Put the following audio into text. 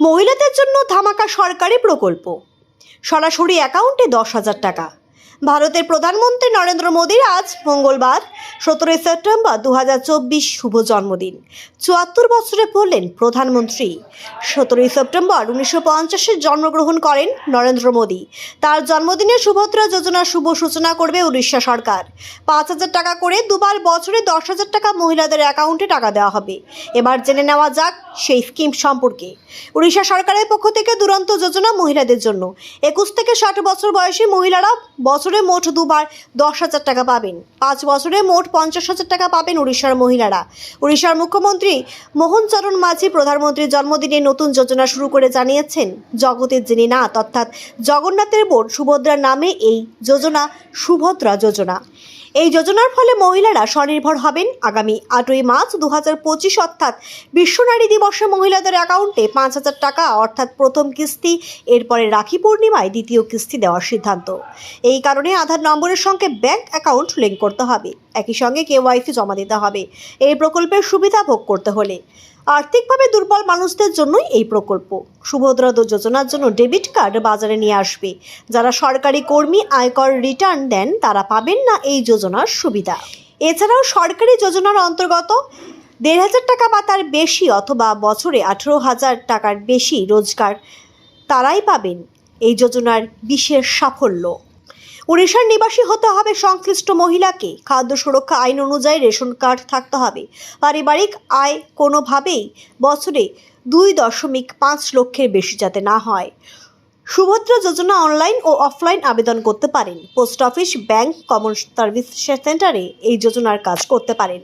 মহিলাদের জন্য ধামাকা সরকারি প্রকল্প। সরাসরি অ্যাকাউন্টে দশ হাজার টাকা। ভারতের প্রধানমন্ত্রী নরেন্দ্র মোদীর আজ মঙ্গলবার সতেরোই সেপ্টেম্বর দু হাজার চব্বিশ শুভ জন্মদিন। চুয়াত্তর বছরে পড়লেন প্রধানমন্ত্রী। সতেরোই সেপ্টেম্বর উনিশশো পঞ্চাশে জন্মগ্রহণ করেন নরেন্দ্র মোদী। তার জন্মদিনে সুভদ্রা যোজনার শুভ সূচনা করবে উড়িষ্যা সরকার। পাঁচ হাজার টাকা করে দুবার বছরে দশ হাজার টাকা মহিলাদের অ্যাকাউন্টে টাকা দেওয়া হবে। এবার জেনে নেওয়া যাক সেই স্কিম সম্পর্কে। উড়িষ্যা সরকারের পক্ষ থেকে দুরন্ত যোজনা মহিলাদের জন্য। একুশ থেকে ষাট বছর বয়সী মহিলারা বছরে মোট দুবার দশ হাজার টাকা পাবেন। পাঁচ বছরে মোট পঞ্চাশ হাজার টাকা পাবেন উড়িষ্যার মহিলারা। উড়িষ্যার মুখ্যমন্ত্রী মোহন চরণ মাঝি প্রধানমন্ত্রীর জন্মদিনে নতুন যোজনা শুরু করে জানিয়েছেন, জগতের যিনি না অর্থাৎ জগন্নাথের বোন সুভদ্রার নামে এই যোজনা, সুভদ্রা যোজনা। এই যোজনার ফলে মহিলারা স্বনির্ভর হবেন। আগামী আটই মার্চ দু হাজার পঁচিশ অর্থাৎ বিশ্ব নারী দিবসে মহিলাদের অ্যাকাউন্টে পাঁচ হাজার টাকা অর্থাৎ প্রথম কিস্তি, এরপরে রাখি পূর্ণিমায় দ্বিতীয় কিস্তি দেওয়ার সিদ্ধান্ত। এই কারণে আধার নম্বরের সঙ্গে ব্যাংক অ্যাকাউন্ট লিঙ্ক করতে হবে। একই সঙ্গে কেওয়াইসি জমা দিতে হবে। এই প্রকল্পের সুবিধা ভোগ করতে হলে আর্থিকভাবে দুর্বল মানুষদের জন্যই এই প্রকল্প। সুভদ্রা যোজনার জন্য ডেবিট কার্ড বাজারে নিয়ে আসবে। যারা সরকারি কর্মী আয়কর রিটার্ন দেন, তারা পাবেন না এই যোজনার সুবিধা। এছাড়াও সরকারি যোজনার অন্তর্গত দেড় হাজার টাকা বা তার বেশি অথবা বছরে আঠেরো হাজার টাকার বেশি রোজগার তারাই পাবেন। এই যোজনার বিশেষ সাফল্য। উড়িষ্যার নিবাসী হতে হবে সংশ্লিষ্ট মহিলাকে। খাদ্য সুরক্ষা আইন অনুযায়ী রেশন কার্ড থাকতে হবে। পারিবারিক আয় কোনোভাবেই বছরে দুই দশমিক পাঁচ লক্ষের বেশি যাতে না হয়। সুভদ্রা যোজনা অনলাইন ও অফলাইন আবেদন করতে পারেন। Post office, bank, common service সেন্টারে এই যোজনার কাজ করতে পারেন।